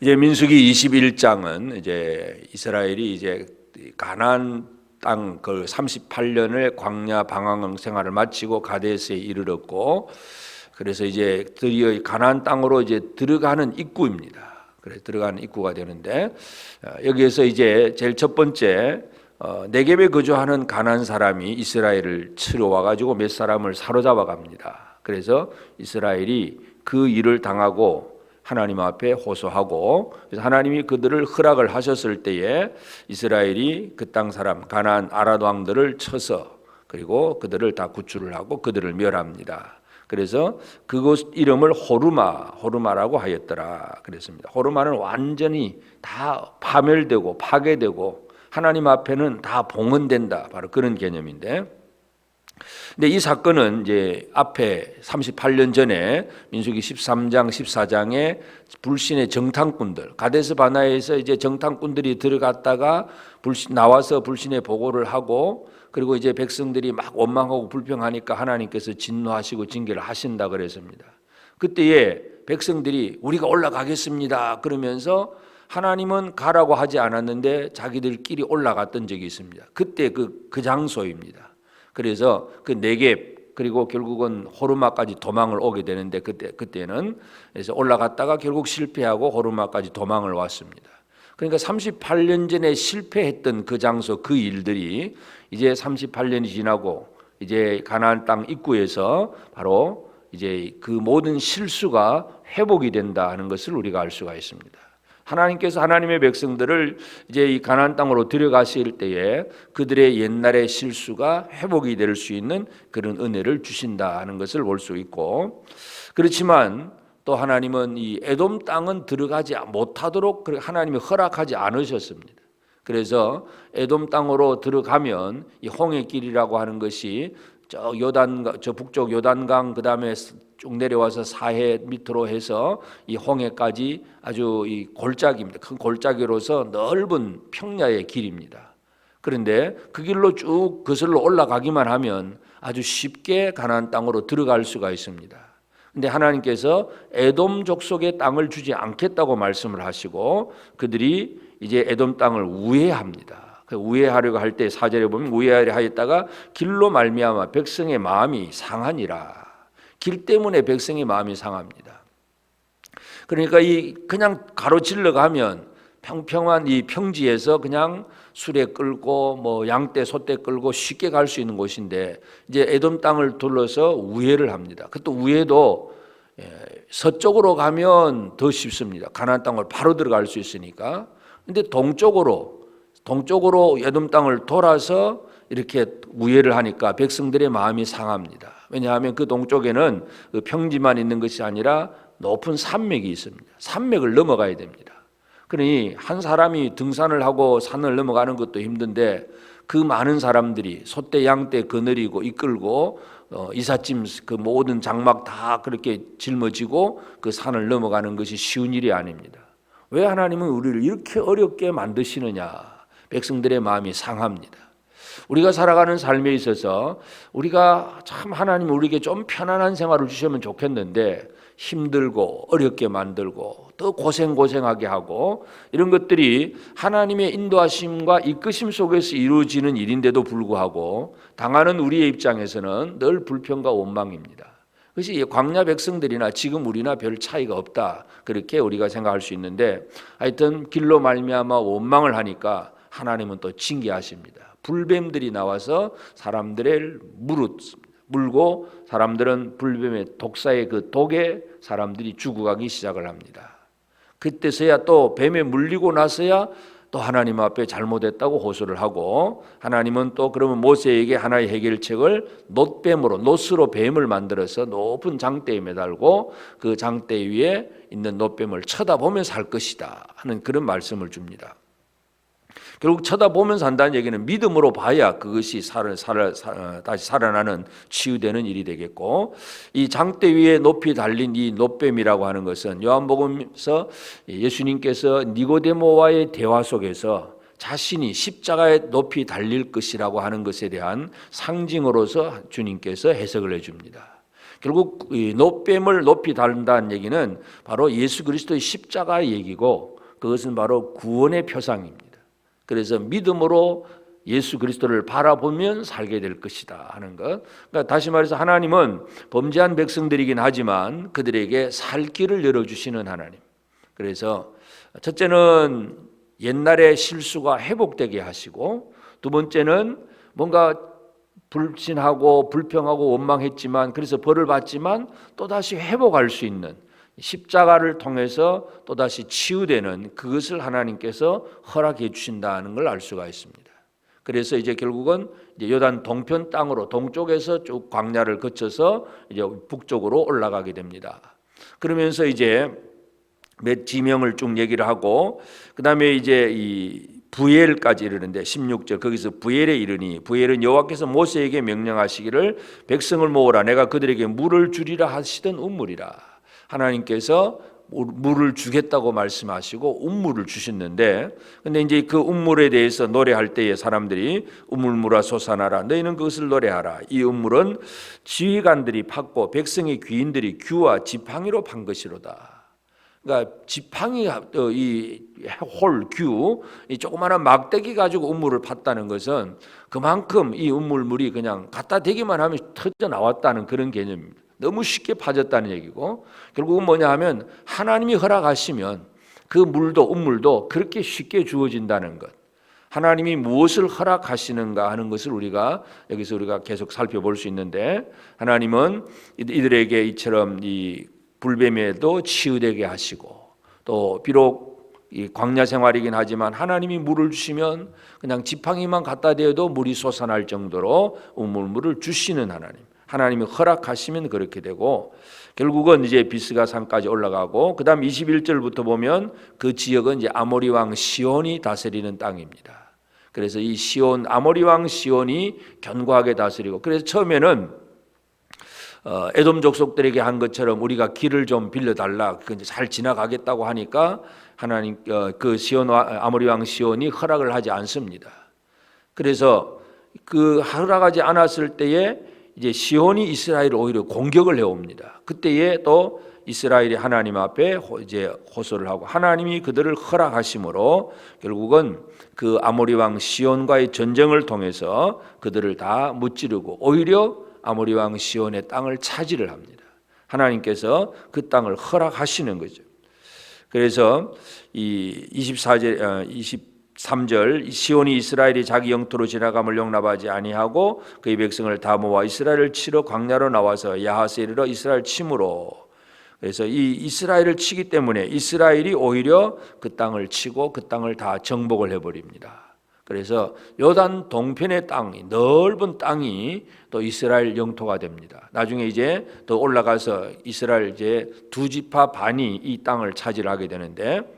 이제 민수기 21장은 이제 이스라엘이 이제 가나안 땅그 38년을 광야 방황 생활을 마치고 가데스에 이르렀고 그래서 이제 드디어 가나안 땅으로 이제 들어가는 입구입니다. 그래 들어가는 입구가 되는데 어, 여기에서 이제 제일 첫 번째 어, 네겝에 거주하는 가나안 사람이 이스라엘을 치러 와가지고 몇 사람을 사로잡아 갑니다. 그래서 이스라엘이 그 일을 당하고 하나님 앞에 호소하고 하나님이 그들을 허락을 하셨을 때에 이스라엘이 그 땅 사람 가나안 아라도 왕들을 쳐서 그리고 그들을 다 구출을 하고 그들을 멸합니다. 그래서 그곳 이름을 호르마 호르마라고 하였더라 그랬습니다. 호르마는 완전히 다 파멸되고 파괴되고 하나님 앞에는 다 봉헌된다 바로 그런 개념인데 근데 이 사건은 이제 앞에 38년 전에 민수기 13장 14장에 불신의 정탐꾼들 가데스 바나에서 이제 정탐꾼들이 들어갔다가 불신 나와서 불신의 보고를 하고 그리고 이제 백성들이 막 원망하고 불평하니까 하나님께서 진노하시고 징계를 하신다 그랬습니다. 그때에 백성들이 우리가 올라가겠습니다 그러면서 하나님은 가라고 하지 않았는데 자기들끼리 올라갔던 적이 있습니다. 그때 그, 그 장소입니다. 그래서 그 네겝 그리고 결국은 호르마까지 도망을 오게 되는데 그때 그때는 그래서 올라갔다가 결국 실패하고 호르마까지 도망을 왔습니다. 그러니까 38년 전에 실패했던 그 장소 그 일들이 이제 38년이 지나고 이제 가나안 땅 입구에서 바로 이제 그 모든 실수가 회복이 된다 하는 것을 우리가 알 수가 있습니다. 하나님께서 하나님의 백성들을 이제 이 가나안 땅으로 들어가실 때에 그들의 옛날의 실수가 회복이 될 수 있는 그런 은혜를 주신다 하는 것을 볼 수 있고 그렇지만 또 하나님은 이 에돔 땅은 들어가지 못하도록 하나님이 허락하지 않으셨습니다. 그래서 에돔 땅으로 들어가면 이 홍해 길이라고 하는 것이 저 요단 저 북쪽 요단강 그다음에 쭉 내려와서 사해 밑으로 해서 이 홍해까지 아주 이 골짜기입니다. 큰 골짜기로서 넓은 평야의 길입니다. 그런데 그 길로 쭉 거슬러 올라가기만 하면 아주 쉽게 가나안 땅으로 들어갈 수가 있습니다. 근데 하나님께서 에돔 족속의 땅을 주지 않겠다고 말씀을 하시고 그들이 이제 에돔 땅을 우회합니다. 그 우회하려고 할 때 사절에 보면 우회하려 하였다가 길로 말미암아 백성의 마음이 상하니라. 길 때문에 백성의 마음이 상합니다. 그러니까 이 그냥 가로질러 가면 평평한 이 평지에서 그냥 수레 끌고 뭐 양떼 소떼 끌고 쉽게 갈 수 있는 곳인데 이제 에돔 땅을 둘러서 우회를 합니다. 그것도 우회도 예, 서쪽으로 가면 더 쉽습니다. 가나안 땅을 바로 들어갈 수 있으니까. 근데 동쪽으로 동쪽으로 에돔 땅을 돌아서 이렇게 우회를 하니까 백성들의 마음이 상합니다. 왜냐하면 그 동쪽에는 그 평지만 있는 것이 아니라 높은 산맥이 있습니다. 산맥을 넘어가야 됩니다. 그러니 한 사람이 등산을 하고 산을 넘어가는 것도 힘든데 그 많은 사람들이 소떼 양떼 거느리고 이끌고 어, 이삿짐 그 모든 장막 다 그렇게 짊어지고 그 산을 넘어가는 것이 쉬운 일이 아닙니다. 왜 하나님은 우리를 이렇게 어렵게 만드시느냐? 백성들의 마음이 상합니다. 우리가 살아가는 삶에 있어서 우리가 참 하나님 우리에게 좀 편안한 생활을 주시면 좋겠는데 힘들고 어렵게 만들고 또 고생 고생하게 하고 이런 것들이 하나님의 인도하심과 이끄심 속에서 이루어지는 일인데도 불구하고 당하는 우리의 입장에서는 늘 불평과 원망입니다. 그것이 광야 백성들이나 지금 우리나 별 차이가 없다 그렇게 우리가 생각할 수 있는데 하여튼 길로 말미암아 원망을 하니까 하나님은 또 징계하십니다. 불뱀들이 나와서 사람들을 물었습니다. 물고 사람들은 불뱀의 독사의 그 독에 사람들이 죽어가기 시작을 합니다. 그때서야 또 뱀에 물리고 나서야 또 하나님 앞에 잘못했다고 호소를 하고 하나님은 또 그러면 모세에게 하나의 해결책을 놋뱀으로 놋으로 뱀을 만들어서 높은 장대에 매달고 그 장대 위에 있는 놋뱀을 쳐다보며 살 것이다 하는 그런 말씀을 줍니다. 결국 쳐다보면서 한다는 얘기는 믿음으로 봐야 그것이 살아, 살아, 살아, 다시 살아나는 치유되는 일이 되겠고 이 장대 위에 높이 달린 이 노뱀이라고 하는 것은 요한복음에서 예수님께서 니고데모와의 대화 속에서 자신이 십자가에 높이 달릴 것이라고 하는 것에 대한 상징으로서 주님께서 해석을 해줍니다. 결국 이 노뱀을 높이 다룬다는 얘기는 바로 예수 그리스도의 십자가의 얘기고 그것은 바로 구원의 표상입니다. 그래서 믿음으로 예수 그리스도를 바라보면 살게 될 것이다 하는 것. 그러니까 다시 말해서 하나님은 범죄한 백성들이긴 하지만 그들에게 살 길을 열어 주시는 하나님. 그래서 첫째는 옛날의 실수가 회복되게 하시고 두 번째는 뭔가 불신하고 불평하고 원망했지만 그래서 벌을 받지만 또다시 회복할 수 있는 십자가를 통해서 또다시 치유되는 그것을 하나님께서 허락해 주신다는 걸 알 수가 있습니다. 그래서 이제 결국은 이제 요단 동편 땅으로 동쪽에서 쭉 광야를 거쳐서 이제 북쪽으로 올라가게 됩니다. 그러면서 이제 몇 지명을 쭉 얘기를 하고 그다음에 이제 이 부엘까지 이르는데 16절 거기서 부엘에 이르니 부엘은 여호와께서 모세에게 명령하시기를 백성을 모으라 내가 그들에게 물을 주리라 하시던 운물이라 하나님께서 물을 주겠다고 말씀하시고 운물을 주셨는데 근데 이제 그 운물에 대해서 노래할 때에 사람들이 운물물아 솟아나라 너희는 그것을 노래하라 이 운물은 지휘관들이 팠고 백성의 귀인들이 규와 지팡이로 판 것이로다 그러니까 지팡이 어, 이홀규 이 조그마한 막대기 가지고 운물을 팠다는 것은 그만큼 이 운물물이 그냥 갖다 대기만 하면 터져 나왔다는 그런 개념입니다. 너무 쉽게 파졌다는 얘기고 결국은 뭐냐 하면 하나님이 허락하시면 그 물도 운물도 그렇게 쉽게 주어진다는 것. 하나님이 무엇을 허락하시는가 하는 것을 우리가 여기서 우리가 계속 살펴볼 수 있는데 하나님은 이들에게 이처럼 이 불뱀에도 치유되게 하시고 또 비록 이 광야 생활이긴 하지만 하나님이 물을 주시면 그냥 지팡이만 갖다 대도 물이 솟아날 정도로 우물물을 주시는 하나님. 하나님이 허락하시면 그렇게 되고 결국은 이제 비스가 산까지 올라가고 그다음 21절부터 보면 그 지역은 이제 아모리 왕 시온이 다스리는 땅입니다. 그래서 이 시온 아모리 왕 시온이 견고하게 다스리고 그래서 처음에는 어, 에돔 족속들에게 한 것처럼 우리가 길을 좀 빌려 달라 그잘 지나가겠다고 하니까 하나님 어, 그 시온 아모리 왕 시온이 허락을 하지 않습니다. 그래서 그 허락하지 않았을 때에 이제 시온이 이스라엘을 오히려 공격을 해옵니다. 그때에 또 이스라엘이 하나님 앞에 이제 호소를 하고 하나님이 그들을 허락하심으로 결국은 그 아모리 왕 시온과의 전쟁을 통해서 그들을 다 무찌르고 오히려 아모리 왕 시온의 땅을 차지를 합니다. 하나님께서 그 땅을 허락하시는 거죠. 그래서 이 24절 20 3절 시온이 이스라엘이 자기 영토로 지나감을 용납하지 아니하고 그의 백성을 다 모아 이스라엘을 치러 광야로 나와서 야하스에 이르러 이스라엘 침으로 그래서 이 이스라엘을 치기 때문에 이스라엘이 오히려 그 땅을 치고 그 땅을 다 정복을 해 버립니다. 그래서 요단 동편의 땅이 넓은 땅이 또 이스라엘 영토가 됩니다. 나중에 이제 더 올라가서 이스라엘 이제 두 지파 반이 이 땅을 차지하게 되는데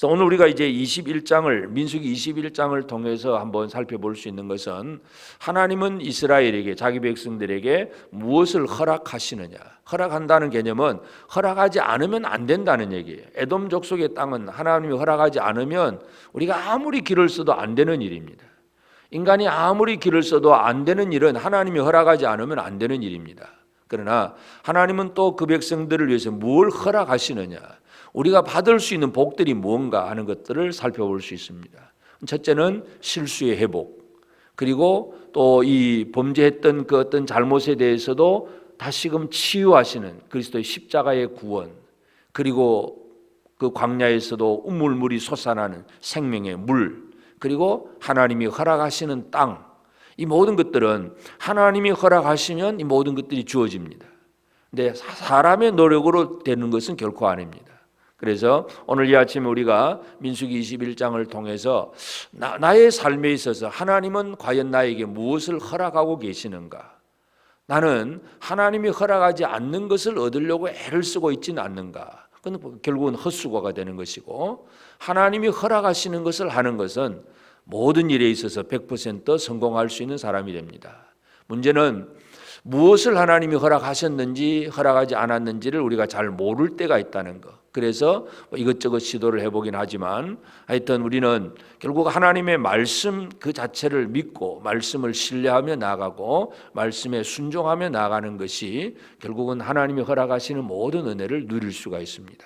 그래서 오늘 우리가 이제 21장을 민수기 21장을 통해서 한번 살펴볼 수 있는 것은 하나님은 이스라엘에게 자기 백성들에게 무엇을 허락하시느냐. 허락한다는 개념은 허락하지 않으면 안 된다는 얘기예요. 에돔 족속의 땅은 하나님이 허락하지 않으면 우리가 아무리 길을 써도 안 되는 일입니다. 인간이 아무리 길을 써도 안 되는 일은 하나님이 허락하지 않으면 안 되는 일입니다. 그러나 하나님은 또 그 백성들을 위해서 뭘 허락하시느냐? 우리가 받을 수 있는 복들이 무언가 하는 것들을 살펴볼 수 있습니다. 첫째는 실수의 회복. 그리고 또 이 범죄했던 그 어떤 잘못에 대해서도 다시금 치유하시는 그리스도의 십자가의 구원. 그리고 그 광야에서도 우물물이 솟아나는 생명의 물. 그리고 하나님이 허락하시는 땅. 이 모든 것들은 하나님이 허락하시면 이 모든 것들이 주어집니다. 근데 사람의 노력으로 되는 것은 결코 아닙니다. 그래서 오늘 이 아침에 우리가 민수기 21장을 통해서 나, 나의 삶에 있어서 하나님은 과연 나에게 무엇을 허락하고 계시는가? 나는 하나님이 허락하지 않는 것을 얻으려고 애를 쓰고 있지는 않는가? 그건 결국은 헛수고가 되는 것이고 하나님이 허락하시는 것을 하는 것은 모든 일에 있어서 100% 성공할 수 있는 사람이 됩니다. 문제는 무엇을 하나님이 허락하셨는지 허락하지 않았는지를 우리가 잘 모를 때가 있다는 것. 그래서 뭐 이것저것 시도를 해보긴 하지만 하여튼 우리는 결국 하나님의 말씀 그 자체를 믿고 말씀을 신뢰하며 나가고 말씀에 순종하며 나가는 것이 결국은 하나님이 허락하시는 모든 은혜를 누릴 수가 있습니다.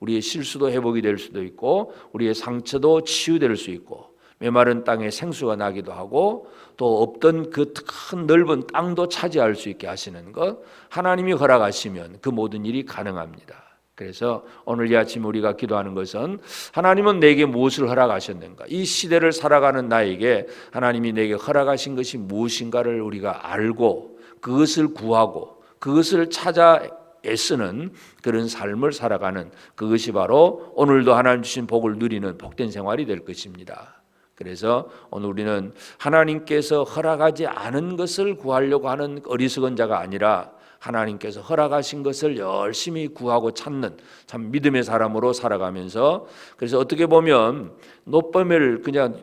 우리의 실수도 회복이 될 수도 있고 우리의 상처도 치유될 수 있고 메마른 땅에 생수가 나기도 하고 또 없던 그 큰 넓은 땅도 차지할 수 있게 하시는 것 하나님이 허락하시면 그 모든 일이 가능합니다. 그래서 오늘 이 아침 우리가 기도하는 것은 하나님은 내게 무엇을 허락하셨는가? 이 시대를 살아가는 나에게 하나님이 내게 허락하신 것이 무엇인가를 우리가 알고 그것을 구하고 그것을 찾아 애쓰는 그런 삶을 살아가는 그것이 바로 오늘도 하나님 주신 복을 누리는 복된 생활이 될 것입니다. 그래서 오늘 우리는 하나님께서 허락하지 않은 것을 구하려고 하는 어리석은 자가 아니라 하나님께서 허락하신 것을 열심히 구하고 찾는 참 믿음의 사람으로 살아가면서 그래서 어떻게 보면 노뱀을 그냥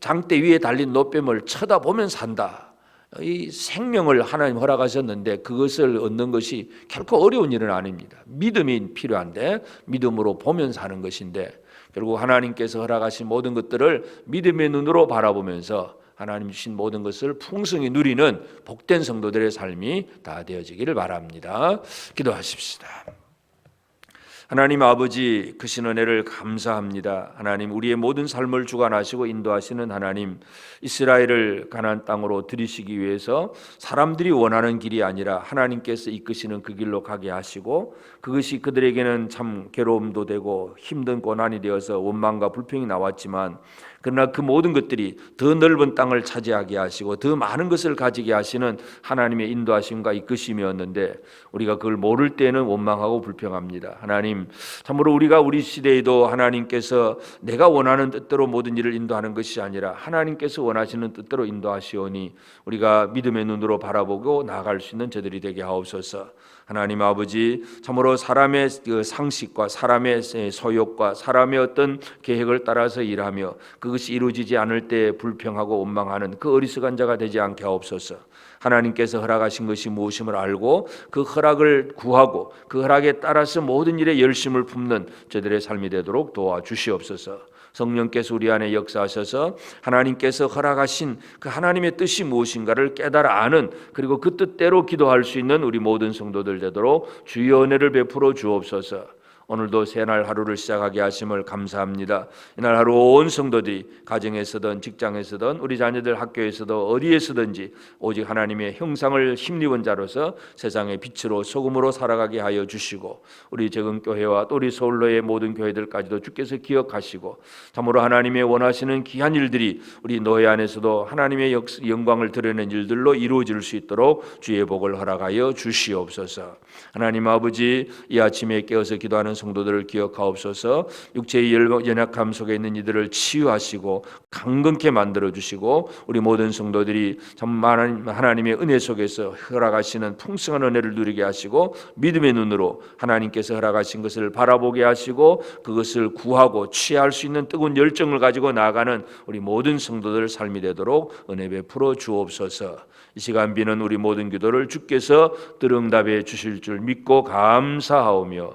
장대 위에 달린 노뱀을 쳐다보면 산다. 이 생명을 하나님 허락하셨는데 그것을 얻는 것이 결코 어려운 일은 아닙니다. 믿음이 필요한데 믿음으로 보면 사는 것인데 결국 하나님께서 허락하신 모든 것들을 믿음의 눈으로 바라보면서 하나님 주신 모든 것을 풍성히 누리는 복된 성도들의 삶이 다 되어지기를 바랍니다. 기도하십시다. 하나님 아버지 크신 은혜를 감사합니다. 하나님 우리의 모든 삶을 주관하시고 인도하시는 하나님 이스라엘을 가나안 땅으로 들이시기 위해서 사람들이 원하는 길이 아니라 하나님께서 이끄시는 그 길로 가게 하시고 그것이 그들에게는 참 괴로움도 되고 힘든 고난이 되어서 원망과 불평이 나왔지만 그러나 그 모든 것들이 더 넓은 땅을 차지하게 하시고 더 많은 것을 가지게 하시는 하나님의 인도하심과 이끄심이었는데 우리가 그걸 모를 때는 원망하고 불평합니다. 하나님 참으로 우리가 우리 시대에도 하나님께서 내가 원하는 뜻대로 모든 일을 인도하는 것이 아니라 하나님께서 원하시는 뜻대로 인도하시오니 우리가 믿음의 눈으로 바라보고 나아갈 수 있는 저들이 되게 하옵소서. 하나님 아버지 참으로 사람의 그 상식과 사람의 소욕과 사람의 어떤 계획을 따라서 일하며 그 것이 이루어지지 않을 때 불평하고 원망하는 그 어리석은 자가 되지 않게 하옵소서. 하나님께서 허락하신 것이 무엇임을 알고 그 허락을 구하고 그 허락에 따라서 모든 일에 열심을 품는 저들의 삶이 되도록 도와주시옵소서. 성령께서 우리 안에 역사하셔서 하나님께서 허락하신 그 하나님의 뜻이 무엇인가를 깨달아 아는 그리고 그 뜻대로 기도할 수 있는 우리 모든 성도들 되도록 주의 은혜를 베풀어 주옵소서. 오늘도 새날 하루를 시작하게 하심을 감사합니다. 이날 하루 온 성도들이 가정에서든 직장에서든 우리 자녀들 학교에서도 어디에서든지 오직 하나님의 형상을 힘입은 자로서 세상의 빛으로 소금으로 살아가게 하여 주시고 우리 적은 교회와 또 우리 서울로의 모든 교회들까지도 주께서 기억하시고 참으로 하나님의 원하시는 귀한 일들이 우리 노예 안에서도 하나님의 영광을 드러내는 일들로 이루어질 수 있도록 주의 복을 허락하여 주시옵소서. 하나님 아버지 이 아침에 깨어서 기도하는 성도들을 기억하옵소서. 육체의 연약함 속에 있는 이들을 치유하시고 강건케 만들어 주시고 우리 모든 성도들이 참 하나님의 은혜 속에서 허락하시는 풍성한 은혜를 누리게 하시고 믿음의 눈으로 하나님께서 허락하신 것을 바라보게 하시고 그것을 구하고 취할 수 있는 뜨거운 열정을 가지고 나아가는 우리 모든 성도들 삶이 되도록 은혜 베풀어 주옵소서. 이 시간 비는 우리 모든 기도를 주께서 들응답해 주실 줄 믿고 감사하오며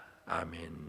아멘.